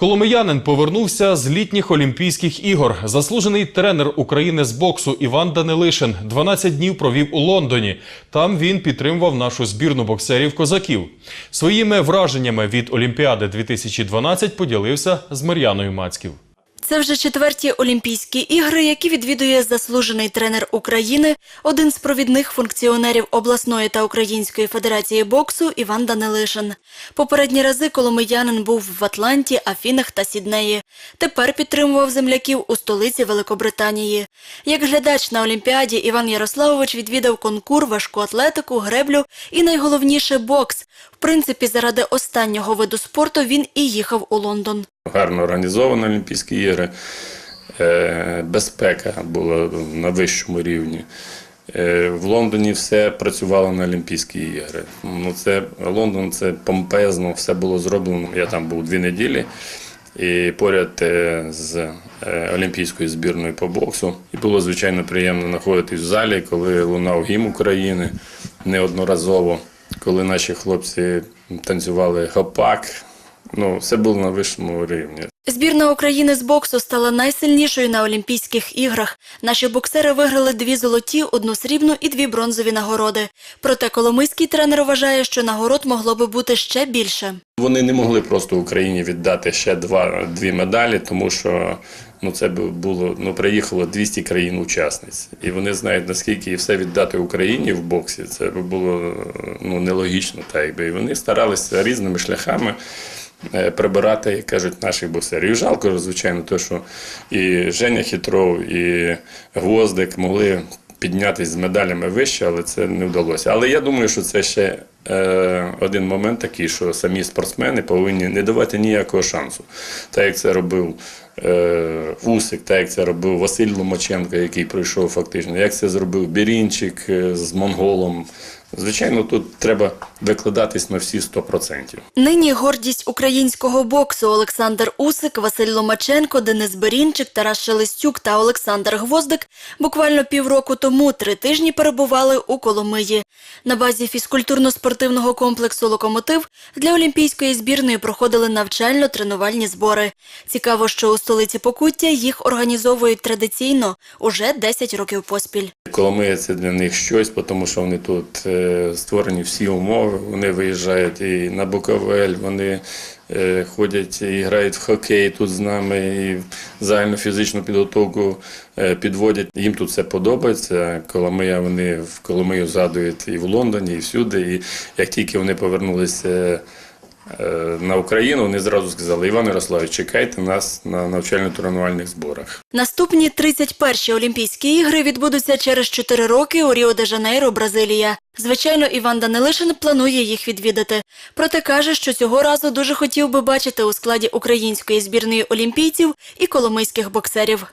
Коломиянин повернувся з літніх Олімпійських ігор. Заслужений тренер України з боксу Іван Данилишин 12 днів провів у Лондоні. Там він підтримував нашу збірну боксерів козаків. Своїми враженнями від Олімпіади 2012 поділився з Мар'яною Мацьків. Це вже четверті Олімпійські ігри, які відвідує заслужений тренер України, один з провідних функціонерів обласної та української федерації боксу Іван Данилишин. Попередні рази коломиянин був в Атланті, Афінах та Сіднеї. Тепер підтримував земляків у столиці Великобританії. Як глядач на Олімпіаді Іван Ярославович відвідав конкур, важку атлетику, греблю і найголовніше бокс. Принципі, заради останнього виду спорту він і їхав у Лондон. Гарно організовані Олімпійські ігри, е, безпека була на вищому рівні. Е, В Лондоні все працювало на Олімпійські ігри. Ну, це, Лондон це помпезно, все було зроблено. Я там був дві неділі. І поряд е, з Олімпійською збірною по боксу. І було звичайно приємно знаходитись в залі, коли лунав гімн України неодноразово, коли наші хлопці танцювали гопак. Ну, все було на вищому рівні. Збірна України з боксу стала найсильнішою на Олімпійських іграх. Наші боксери виграли дві золоті, одну срібну і дві бронзові нагороди. Проте коломийський тренер вважає, що нагород могло би бути ще більше. Вони не могли просто Україні віддати ще два, дві медалі, тому що ну, це б було, ну, приїхало 200 країн-учасниць. І вони знають, наскільки все віддати Україні в боксі, це б було ну, нелогічно. Так, якби. І вони старалися різними шляхами е, прибирати, як кажуть, наших боксерів. І жалко, звичайно, те, що і Женя Хитров, і Гвоздик могли піднятись з медалями вище, але це не вдалося. Але я думаю, що це ще е, один момент такий, що самі спортсмени повинні не давати ніякого шансу. Так як це робив Усик, так як це робив Василь Ломаченко, який пройшов фактично, як це зробив Бірінчик е, з Монголом. Звичайно, тут треба викладатись на всі 100%. Нині гордість українського боксу Олександр Усик, Василь Ломаченко, Денис Берінчик, Тарас Шелестюк та Олександр Гвоздик буквально півроку тому три тижні перебували у Коломиї. На базі фізкультурно-спортивного комплексу «Локомотив» для олімпійської збірної проходили навчально-тренувальні збори. Цікаво, що у столиці Покуття їх організовують традиційно уже 10 років поспіль. Коломия це для них щось, тому що вони тут е, створені всі умови. Вони виїжджають і на Буковель, вони е, ходять і грають в хокей тут з нами, і загальну фізичну підготовку е, підводять. Їм тут все подобається. Коломия вони в Коломию згадують і в Лондоні, і всюди. І як тільки вони повернулися. Е, На Україну вони зразу сказали: Іван Ярославович, чекайте нас на навчально-тренувальних зборах. Наступні 31-ті Олімпійські ігри відбудуться через 4 роки у Ріо-де-Жанейро, Бразилія. Звичайно, Іван Данилишин планує їх відвідати. Проте каже, що цього разу дуже хотів би бачити у складі української збірної олімпійців і коломийських боксерів.